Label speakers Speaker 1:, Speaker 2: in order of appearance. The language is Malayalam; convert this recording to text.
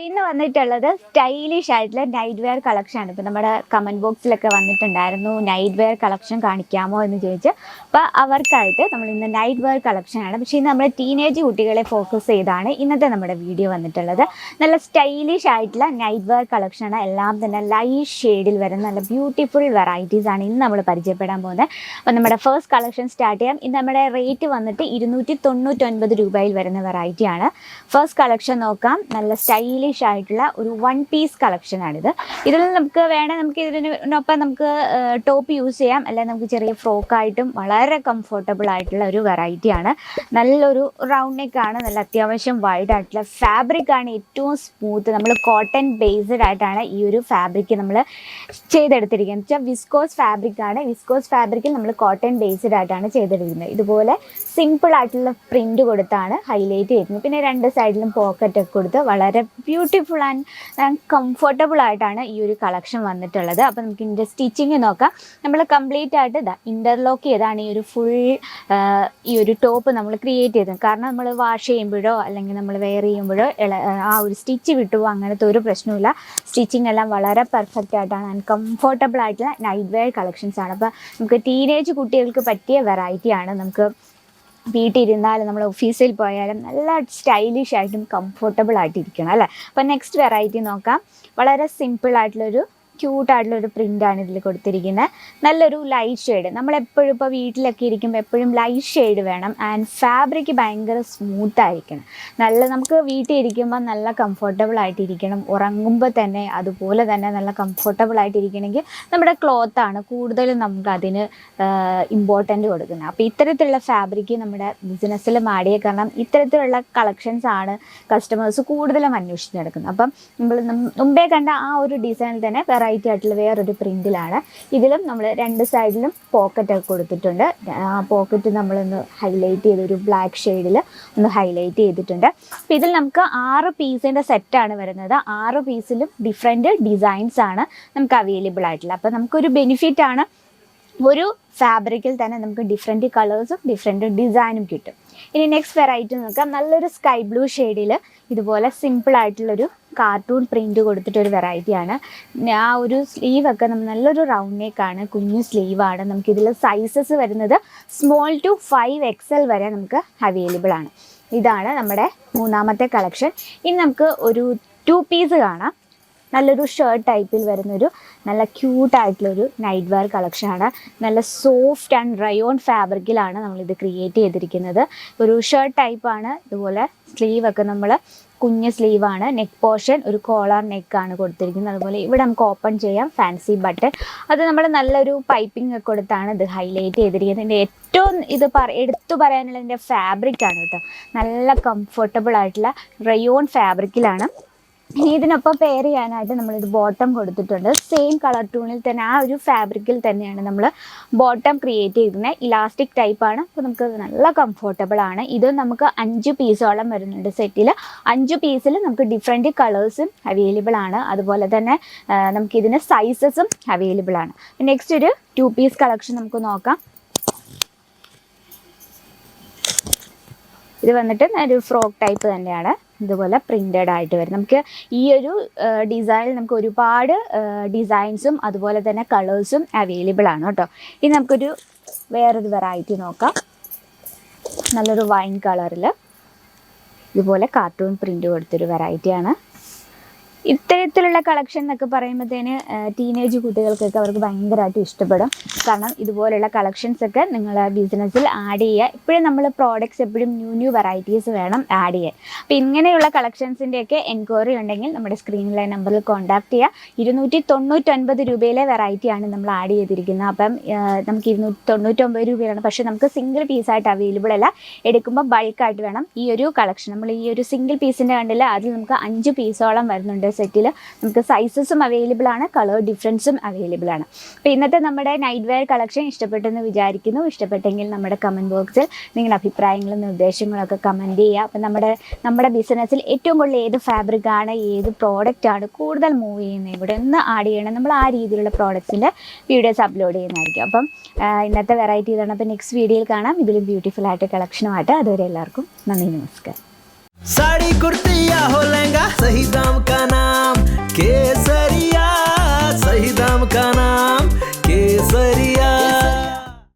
Speaker 1: പിന്നെ വന്നിട്ടുള്ളത് സ്റ്റൈലിഷ് ആയിട്ടുള്ള നൈറ്റ് വെയർ കളക്ഷൻ ആണ്. ഇപ്പം നമ്മുടെ കമന്റ് ബോക്സിലൊക്കെ വന്നിട്ടുണ്ടായിരുന്നു നൈറ്റ് വെയർ കളക്ഷൻ കാണിക്കാമോ എന്ന് ചോദിച്ച്. അപ്പോൾ അവർക്കായിട്ട് നമ്മൾ ഇന്ന് നൈറ്റ് വെയർ കളക്ഷൻ ആണ്. പക്ഷേ ഇന്ന് നമ്മുടെ ടീനേജ് കുട്ടികളെ ഫോക്കസ് ചെയ്താണ് ഇന്നത്തെ നമ്മുടെ വീഡിയോ വന്നിട്ടുള്ളത്. നല്ല സ്റ്റൈലിഷ് ആയിട്ടുള്ള നൈറ്റ് വെയർ കളക്ഷൻ ആണ്. എല്ലാം തന്നെ ലൈറ്റ് ഷെയ്ഡിൽ വരുന്ന നല്ല ബ്യൂട്ടിഫുൾ വെറൈറ്റീസ് ആണ് ഇന്ന് നമ്മൾ പരിചയപ്പെടാൻ പോകുന്നത്. അപ്പോൾ നമ്മുടെ ഫസ്റ്റ് കളക്ഷൻ സ്റ്റാർട്ട് ചെയ്യാം. ഇന്ന് നമ്മുടെ റേറ്റ് വന്നിട്ട് ഇരുന്നൂറ്റി തൊണ്ണൂറ്റൊൻപത് രൂപയിൽ വരുന്ന വെറൈറ്റിയാണ് ഫസ്റ്റ് കളക്ഷൻ നോക്കാം. നല്ല സ്റ്റൈലിഷ് ആയിട്ടുള്ള ഒരു വൺ പീസ് കളക്ഷനാണിത് ഇതിൽ നമുക്ക് വേണേൽ നമുക്ക് ഇതിനൊപ്പം നമുക്ക് ടോപ്പ് യൂസ് ചെയ്യാം. അല്ലെങ്കിൽ നമുക്ക് ചെറിയ ഫ്രോക്കായിട്ടും വളരെ കംഫർട്ടബിൾ ആയിട്ടുള്ള ഒരു വെറൈറ്റി ആണ്. നല്ലൊരു റൗണ്ട് നെക്ക് ആണ്. നല്ല അത്യാവശ്യം വൈഡ് ആയിട്ടുള്ള ഫാബ്രിക് ആണ് ഏറ്റവും സ്മൂത്ത് നമ്മൾ കോട്ടൺ ബേസ്ഡ് ആയിട്ടാണ് ഈ ഒരു ഫാബ്രിക് നമ്മൾ ചെയ്തെടുത്തിരിക്കുന്നത്. വെച്ചാൽ വിസ്കോസ് ഫാബ്രിക് ആണ്. വിസ്കോസ് ഫാബ്രിക്കിൽ നമ്മൾ കോട്ടൺ ബേസ്ഡ് ആയിട്ടാണ് ചെയ്തെടുക്കുന്നത് ഇതുപോലെ സിമ്പിൾ ആയിട്ടുള്ള പ്രിന്റ് കൊടുത്താണ് ഹൈലൈറ്റ് ചെയ്യുന്നത്. പിന്നെ രണ്ട് സൈഡിലും പോക്കറ്റ് ഒക്കെ കൊടുത്ത് വളരെ ബ്യൂട്ടിഫുൾ ആൻഡ് കംഫർട്ടബിൾ ആയിട്ടാണ് ഈ ഒരു കളക്ഷൻ വന്നിട്ടുള്ളത്. അപ്പോൾ നമുക്ക് ഇതിന്റെ സ്റ്റിച്ചിങ് നോക്കാം. നമ്മൾ കംപ്ലീറ്റ് ആയിട്ട് ഇതാ ഇന്റർലോക്ക് ചെയ്താണ് ഈ ഒരു ഫുൾ ഈ ഒരു ടോപ്പ് നമ്മൾ ക്രിയേറ്റ് ചെയ്തത്. കാരണം നമ്മൾ വാഷ് ചെയ്യുമ്പോഴോ അല്ലെങ്കിൽ നമ്മൾ വെയർ ചെയ്യുമ്പോഴോ ആ ഒരു സ്റ്റിച്ച് വിട്ടുപോകും അങ്ങനത്തെ ഒരു പ്രശ്നമില്ല സ്റ്റിച്ചിങ് എല്ലാം വളരെ പെർഫെക്റ്റ് ആയിട്ടാണ് ആൻഡ് കംഫർട്ടബിൾ ആയിട്ടുള്ള നൈറ്റ് വെയർ കളക്ഷൻസ് ആണ്. അപ്പോൾ നമുക്ക് ടീനേജ് കുട്ടികൾക്ക് പറ്റിയ വെറൈറ്റിയാണ് നമുക്ക് വീട്ടിലിരുന്നാലും നമ്മൾ ഓഫീസിൽ പോയാലും നല്ല സ്റ്റൈലിഷ് ആയിട്ടും കംഫർട്ടബിൾ ആയിട്ടിരിക്കണം അല്ലേ? അപ്പോൾ നെക്സ്റ്റ് വെറൈറ്റി നോക്കാം. വളരെ സിമ്പിൾ ആയിട്ടുള്ളൊരു ക്യൂട്ടായിട്ടുള്ള ഒരു പ്രിന്റാണ് ഇതിൽ കൊടുത്തിരിക്കുന്നത് നല്ലൊരു ലൈറ്റ് ഷെയ്ഡ് നമ്മളെപ്പോഴും ഇപ്പോൾ വീട്ടിലൊക്കെ ഇരിക്കുമ്പോൾ എപ്പോഴും ലൈറ്റ് ഷെയ്ഡ് വേണം. ആൻഡ് ഫാബ്രിക് ഭയങ്കര സ്മൂത്ത് ആയിരിക്കണം. നല്ല നമുക്ക് വീട്ടിൽ ഇരിക്കുമ്പോൾ നല്ല കംഫർട്ടബിൾ ആയിട്ടിരിക്കണം. ഉറങ്ങുമ്പോൾ തന്നെ അതുപോലെ തന്നെ നല്ല കംഫർട്ടബിൾ ആയിട്ടിരിക്കണമെങ്കിൽ നമ്മുടെ ക്ലോത്താണ് കൂടുതലും നമുക്ക് അതിന് ഇമ്പോർട്ടന്റ് കൊടുക്കുന്നത്. അപ്പോൾ ഇത്തരത്തിലുള്ള ഫാബ്രിക് നമ്മുടെ ബിസിനസ്സിൽ മാടിയ കാരണം ഇത്തരത്തിലുള്ള കളക്ഷൻസ് ആണ് കസ്റ്റമേഴ്സ് കൂടുതലും അന്വേഷിച്ച് നടക്കുന്നത്. അപ്പം നമ്മൾ മുമ്പേ കണ്ട ആ ഒരു ഡിസൈനിൽ തന്നെ വെറൈറ്റി ആയിട്ടുള്ള വേറൊരു പ്രിന്റിലാണ് ഇതിലും നമ്മൾ രണ്ട് സൈഡിലും പോക്കറ്റ് ഒക്കെ കൊടുത്തിട്ടുണ്ട്. ആ പോക്കറ്റ് നമ്മളൊന്ന് ഹൈലൈറ്റ് ചെയ്ത് ഒരു ബ്ലാക്ക് ഷെയ്ഡിൽ ഒന്ന് ഹൈലൈറ്റ് ചെയ്തിട്ടുണ്ട്. അപ്പോൾ ഇതിൽ നമുക്ക് ആറ് പീസിന്റെ സെറ്റാണ് വരുന്നത്. ആറ് പീസിലും ഡിഫറെന്റ് ഡിസൈൻസ് ആണ് നമുക്ക് അവൈലബിൾ ആയിട്ടുള്ളത്. അപ്പോൾ നമുക്കൊരു ബെനിഫിറ്റ് ആണ്. ഒരു ഫാബ്രിക്കിൽ തന്നെ നമുക്ക് ഡിഫറെന്റ് കളേഴ്സും ഡിഫറെന്റ് ഡിസൈനും കിട്ടും. ഇനി നെക്സ്റ്റ് വെറൈറ്റി നോക്കാം. നല്ലൊരു സ്കൈ ബ്ലൂ ഷെയ്ഡിൽ ഇതുപോലെ സിമ്പിൾ ആയിട്ടുള്ളൊരു കാർട്ടൂൺ പ്രിന്റ് കൊടുത്തിട്ടൊരു വെറൈറ്റിയാണ് ആ ഒരു സ്ലീവൊക്കെ നമ്മൾ നല്ലൊരു റൗണ്ട് നെക്കാണ് കുഞ്ഞു സ്ലീവാണ് നമുക്കിതിൽ സൈസസ് വരുന്നത് സ്മോൾ ടു ഫൈവ് എക്സൽ വരെ നമുക്ക് അവൈലബിൾ ആണ്. ഇതാണ് നമ്മുടെ മൂന്നാമത്തെ കളക്ഷൻ ഇനി നമുക്ക് ഒരു ടു പീസ് കാണാം. നല്ലൊരു ഷർട്ട് ടൈപ്പിൽ വരുന്നൊരു നല്ല ക്യൂട്ടായിട്ടുള്ളൊരു നൈറ്റ് വെയർ കളക്ഷനാണ് നല്ല സോഫ്റ്റ് ആൻഡ് റയോൺ ഫാബ്രിക്കിലാണ് നമ്മളിത് ക്രിയേറ്റ് ചെയ്തിരിക്കുന്നത്. ഒരു ഷർട്ട് ടൈപ്പാണ് ഇതുപോലെ സ്ലീവൊക്കെ നമ്മൾ കുഞ്ഞ് സ്ലീവാണ് നെക്ക് പോർഷൻ ഒരു കോളർ നെക്കാണ് കൊടുത്തിരിക്കുന്നത്. അതുപോലെ ഇവിടെ നമുക്ക് ഓപ്പൺ ചെയ്യാം. ഫാൻസി ബട്ടൺ അത് നമ്മൾ നല്ലൊരു പൈപ്പിംഗ് ഒക്കെ കൊടുത്താണ് ഇത് ഹൈലൈറ്റ് ചെയ്തിരിക്കുന്നത്. ഇതിന്റെ ഏറ്റവും ഇത് പറ എടുത്തു പറയാനുള്ളതിന്റെ ഫാബ്രിക് ആണ് കേട്ടോ. നല്ല കംഫർട്ടബിൾ ആയിട്ടുള്ള റയോൺ ഫാബ്രിക്കിലാണ് ഇനി ഇതിനൊപ്പം പെയർ ചെയ്യാനായിട്ട് നമ്മളിത് ബോട്ടം കൊടുത്തിട്ടുണ്ട്. സെയിം കളർ ടൂണിൽ തന്നെ ആ ഒരു ഫാബ്രിക്കിൽ തന്നെയാണ് നമ്മൾ ബോട്ടം ക്രിയേറ്റ് ചെയ്തിരുന്നത് ഇലാസ്റ്റിക് ടൈപ്പാണ് അപ്പോൾ നമുക്ക് നല്ല കംഫോർട്ടബിൾ ആണ്. ഇത് നമുക്ക് അഞ്ച് പീസോളം വരുന്നുണ്ട് സെറ്റിൽ അഞ്ച് പീസിൽ നമുക്ക് ഡിഫറെന്റ് കളേഴ്സും അവൈലബിൾ ആണ്. അതുപോലെ തന്നെ നമുക്കിതിന് സൈസസും അവൈലബിൾ ആണ്. നെക്സ്റ്റ് ഒരു ടു പീസ് കളക്ഷൻ നമുക്ക് നോക്കാം. ഇത് വന്നിട്ട് ഒരു ഫ്രോക്ക് ടൈപ്പ് തന്നെയാണ്. ഇതുപോലെ പ്രിന്റഡ് ആയിട്ട് വരും നമുക്ക് ഈ ഒരു ഡിസൈനിൽ നമുക്ക് ഒരുപാട് ഡിസൈൻസും അതുപോലെ തന്നെ കളേഴ്സും അവൈലബിൾ ആണ് കേട്ടോ. ഇനി നമുക്കൊരു വേറൊരു വെറൈറ്റി നോക്കാം. നല്ലൊരു വൈൻ കളറിൽ ഇതുപോലെ കാർട്ടൂൺ പ്രിന്റ് കൊടുത്തൊരു വെറൈറ്റിയാണ് ഇത്തരത്തിലുള്ള കളക്ഷൻ എന്നൊക്കെ പറയുമ്പോഴത്തേന് ടീനേജ് കുട്ടികൾക്കൊക്കെ അവർക്ക് ഭയങ്കരമായിട്ട് ഇഷ്ടപ്പെടും. കാരണം ഇതുപോലുള്ള കളക്ഷൻസ് ഒക്കെ നിങ്ങൾ ബിസിനസ്സിൽ ആഡ് ചെയ്യുക. ഇപ്പോഴും നമ്മൾ പ്രോഡക്റ്റ്സ് എപ്പോഴും ന്യൂ ന്യൂ വെറൈറ്റീസ് വേണം ആഡ് ചെയ്യാൻ. അപ്പോൾ ഇങ്ങനെയുള്ള കളക്ഷൻസിന്റെയൊക്കെ എൻക്വയറി ഉണ്ടെങ്കിൽ നമ്മുടെ സ്ക്രീനിലെ നമ്പറിൽ കോൺടാക്ട് ചെയ്യുക. ഇരുന്നൂറ്റി തൊണ്ണൂറ്റൊൻപത് രൂപയിലെ വെറൈറ്റിയാണ് നമ്മൾ ആഡ് ചെയ്തിരിക്കുന്നത്. അപ്പം നമുക്ക് ഇരുന്നൂറ്റി തൊണ്ണൂറ്റൊമ്പത് രൂപയാണ്. പക്ഷേ നമുക്ക് സിംഗിൾ പീസായിട്ട് അവൈലബിൾ അല്ല. എടുക്കുമ്പോൾ ബൾക്കായിട്ട് വേണം ഈ ഒരു കളക്ഷൻ നമ്മൾ ഈ ഒരു സിംഗിൾ പീസിന്റെ കണ്ടില്ല അതിൽ നമുക്ക് അഞ്ച് പീസോളം വരുന്നുണ്ട്. ഒരു സെറ്റിൽ നമുക്ക് സൈസസും അവൈലബിൾ ആണ് കളർ ഡിഫറൻസും അവൈലബിൾ ആണ്. അപ്പോൾ ഇന്നത്തെ നമ്മുടെ നൈറ്റ് വെയർ കളക്ഷൻ ഇഷ്ടപ്പെട്ടെന്ന് വിചാരിക്കുന്നു. ഇഷ്ടപ്പെട്ടെങ്കിൽ നമ്മുടെ കമന്റ് ബോക്സിൽ നിങ്ങളുടെ അഭിപ്രായങ്ങളും നിർദ്ദേശങ്ങളൊക്കെ കമന്റ് ചെയ്യുക. അപ്പോൾ നമ്മുടെ നമ്മുടെ ബിസിനസ്സിൽ ഏറ്റവും കൂടുതൽ ഏത് ഫാബ്രിക് ആണ് ഏത് പ്രോഡക്റ്റ് ആണ് കൂടുതൽ മൂവ് ചെയ്യുന്നത് ഇവിടെ ഒന്ന് ആഡ് ചെയ്യണം. നമ്മൾ ആ രീതിയിലുള്ള പ്രോഡക്റ്റ്സിന്റെ വീഡിയോസ് അപ്ലോഡ് ചെയ്യുന്നതായിരിക്കും. അപ്പം ഇന്നത്തെ വെറൈറ്റി ഇതാണ്. അപ്പോൾ നെക്സ്റ്റ് വീഡിയോയിൽ കാണാം. ഇതിലും ബ്യൂട്ടിഫുൾ ആയിട്ട് കളക്ഷനുമായിട്ട് അതുവരെ എല്ലാവർക്കും നന്ദി നമസ്കാരം.
Speaker 2: സാരി കുർത്തിയാ ഹോ सही സഹി ദാം